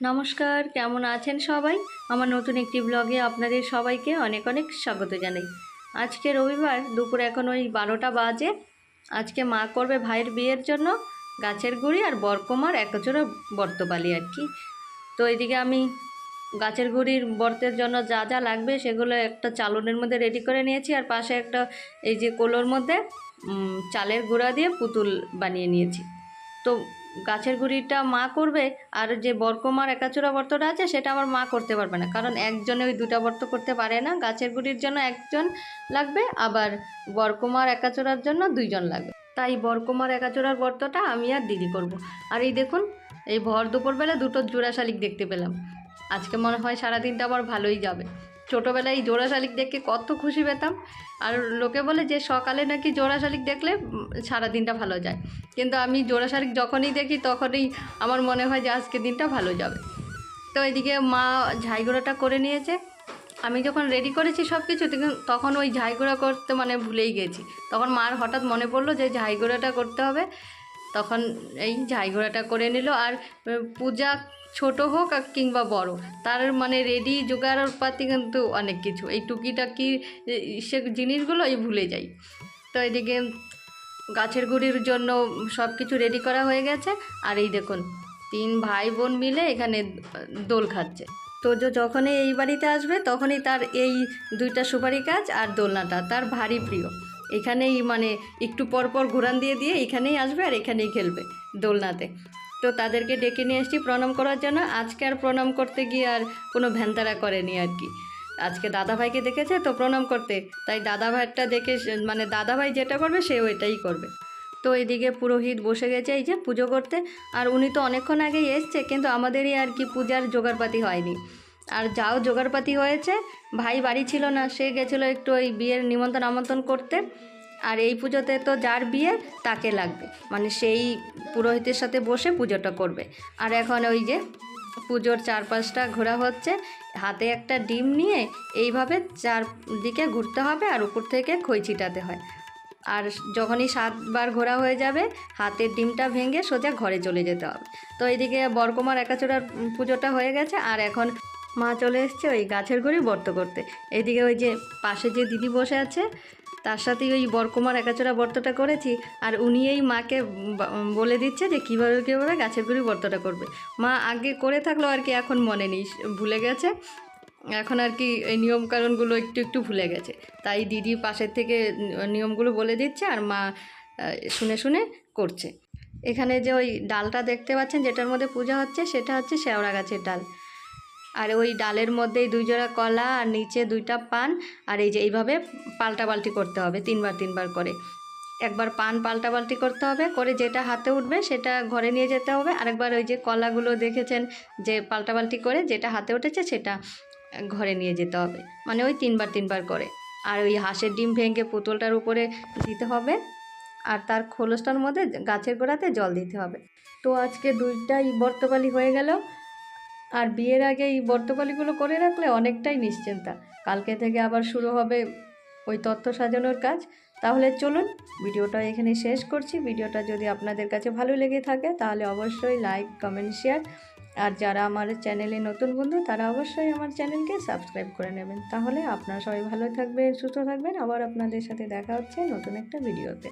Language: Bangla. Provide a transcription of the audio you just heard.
নমস্কার, কেমন আছেন সবাই? আমার নতুন একটি ব্লগে আপনাদের সবাইকে অনেক অনেক স্বাগত জানাই। আজকে রবিবার, দুপুর এখন ওই বারোটা বাজে। আজকে মা করবে ভাইয়ের বিয়ের জন্য গাছের গুড়ি আর বরকমার একচোড়া বর্তবালি আর কি। তো এদিকে আমি গাছের গুড়ির বর্তের জন্য যা যা লাগবে সেগুলো একটা চালনের মধ্যে রেডি করে নিয়েছি আর পাশে একটা এই যে কোলোর মধ্যে চালের গুঁড়া দিয়ে পুতুল বানিয়ে নিয়েছি। তো গাছের গুঁড়িটা মা করবে আর যে বরকমার একাচোরা বর্তটা আছে, সেটা আমার মা করতে পারবে না। কারণ একজনে ওই দুটা বর্ত করতে পারে না। গাছের গুঁড়ির জন্য একজন লাগবে, আবার বরকমার একাচোরার জন্য দুইজন লাগবে। তাই বরকমার একাচোরার বর্তটা আমি আর দিদি করব। আর এই দেখুন, এই ভর দুপুরবেলা দুটো জোড়া শালিক দেখতে পেলাম। আজকে মনে হয় সারাদিনটা আমার ভালোই যাবে। ছোটোবেলায় জোড়া শালিক দেখে কত খুশি পেতাম। আর লোকে বলে যে সকালে নাকি জোড়া শালিক দেখলে উম, সারাদিনটা ভালো যায়। কিন্তু আমি জোড়া শালিক যখনই দেখি তখনই আমার মনে হয় যে আজকে দিনটা ভালো যাবে। তো এদিকে মা ঝাইগুঁড়োটা করে নিয়েছে। আমি যখন রেডি করেছি সব কিছু তখন ওই ঝাইগুঁড়া করতে মানে ভুলেই গেছি। তখন মার হঠাৎ মনে পড়ল যে ঝাইগুঁড়োটা করতে হবে। তখন এই ঝাইগুঁড়াটা করে নিল আর পূজা ছোট হোক আর কিংবা বড়, তার মানে রেডি জোগাড় পাতি কিন্তু অনেক কিছু। এই টুকিটাকি সে জিনিসগুলো এই ভুলে যাই। তো এদিকে গাছের গুড়ির জন্য সব কিছু রেডি করা হয়ে গেছে। আর এই দেখুন, তিন ভাই বোন মিলে এখানে দোল খাচ্ছে। তো যখনই এই বাড়িতে আসবে তখনই তার এই দুইটা সুপারি গাছ আর দোলনাটা, তার ভারী প্রিয়। এখানেই মানে একটু পর পর ঘুরান দিয়ে দিয়ে এখানেই আসবে আর এখানেই খেলবে দোলনাতে। তো তাদেরকে ডেকে নিয়ে এসেছি প্রণাম করার জন্য। আজকে আর প্রণাম করতে গিয়ে আর কোনো ভ্যানতারা করেনি আর কি। আজকে দাদাভাইকে দেখেছে তো প্রণাম করতে। তাই দাদাভাইটা দেখে মানে দাদাভাই যেটা করবে সে ওইটাই করবে। তো এদিকে পুরোহিত বসে গেছে এই যে পুজো করতে। আর উনি তো অনেকক্ষণ আগেই এসছে, কিন্তু আমাদেরই আর কি পূজার জোগাড়পাতি হয়নি। আর যাও, জোগাড়পাতি হয়েছে। ভাই বাড়ি ছিল না, সে গেছিল একটু ওই বিয়ের নিমন্ত্রণ আমন্ত্রণ করতে। আর এই পুজোতে তো যার বিয়ে, তাকে লাগবে। মানে সেই পুরোহিতের সাথে বসে পুজোটা করবে। আর এখন ওই যে পুজোর চারপাশটা ঘোরা হচ্ছে। হাতে একটা ডিম নিয়ে এইভাবে চারদিকে ঘুরতে হবে আর উপর থেকে খই ছিটাতে হয়। আর যখনই সাতবার ঘোরা হয়ে যাবে হাতের ডিমটা ভেঙে সোজা ঘরে চলে যেতে হবে। তো এইদিকে বরকুমার একাচোড়ার পুজোটা হয়ে গেছে। আর এখন মা চলে এসছে ওই গাছের গুঁড়ি বর্ত করতে। এদিকে ওই যে পাশে যে দিদি বসে আছে, তার সাথেই ওই বরকুমার একাচোড়া বর্তটা করেছি, আর উনি এই মাকে বলে দিচ্ছে যে কীভাবে কীভাবে গাছের গুঁড়ি বর্তটা করবে। মা আগে করে থাকল আর কি, এখন মনে নেই, ভুলে গেছে। এখন আর কি এই নিয়মকানুনগুলো একটু একটু ভুলে গেছে। তাই দিদি পাশের থেকে নিয়মগুলো বলে দিচ্ছে আর মা শুনে শুনে করছে। এখানে যে ওই ডালটা দেখতে পাচ্ছেন, যেটার মধ্যে পূজা হচ্ছে, সেটা হচ্ছে শেওড়া গাছের ডাল। আর ওই ডালের মধ্যেই দুই জোড়া কলা আর নিচে দুইটা পান। আর এই যে এইভাবে পাল্টাপাল্টি করতে হবে, তিনবার তিনবার করে। একবার পান পাল্টাপাল্টি করতে হবে, করে যেটা হাতে উঠবে সেটা ঘরে নিয়ে যেতে হবে। আরেকবার ওই যে কলাগুলো দেখেছেন যে পাল্টাপাল্টি করে যেটা হাতে উঠেছে সেটা ঘরে নিয়ে যেতে হবে। মানে ওই তিনবার তিনবার করে। আর ওই হাঁসের ডিম ভেঙে পুতুলটার উপরে দিতে হবে। আর তার খোলসটার মধ্যে গাছের গোড়াতে জল দিতে হবে। তো আজকে দুইটাই বর্তবালি হয়ে গেল। আর বিয়ের আগে এই বর্তবালিগুলো করে রাখলে অনেকটাই নিশ্চিন্তা। কালকে থেকে আবার শুরু হবে ওই তথ্য সাজানোর কাজ। তাহলে চলুন, ভিডিওটা এখানে শেষ করছি। ভিডিওটা যদি আপনাদের কাছে ভালো লেগে থাকে, তাহলে অবশ্যই লাইক কমেন্ট শেয়ার আর যারা আমার চ্যানেলে নতুন বন্ধু, তারা অবশ্যই আমার চ্যানেলকে সাবস্ক্রাইব করে নেবেন। তাহলে আপনারা সবাই ভালো থাকবেন, সুস্থ থাকবেন। আবার আপনাদের সাথে দেখা হচ্ছে নতুন একটা ভিডিওতে।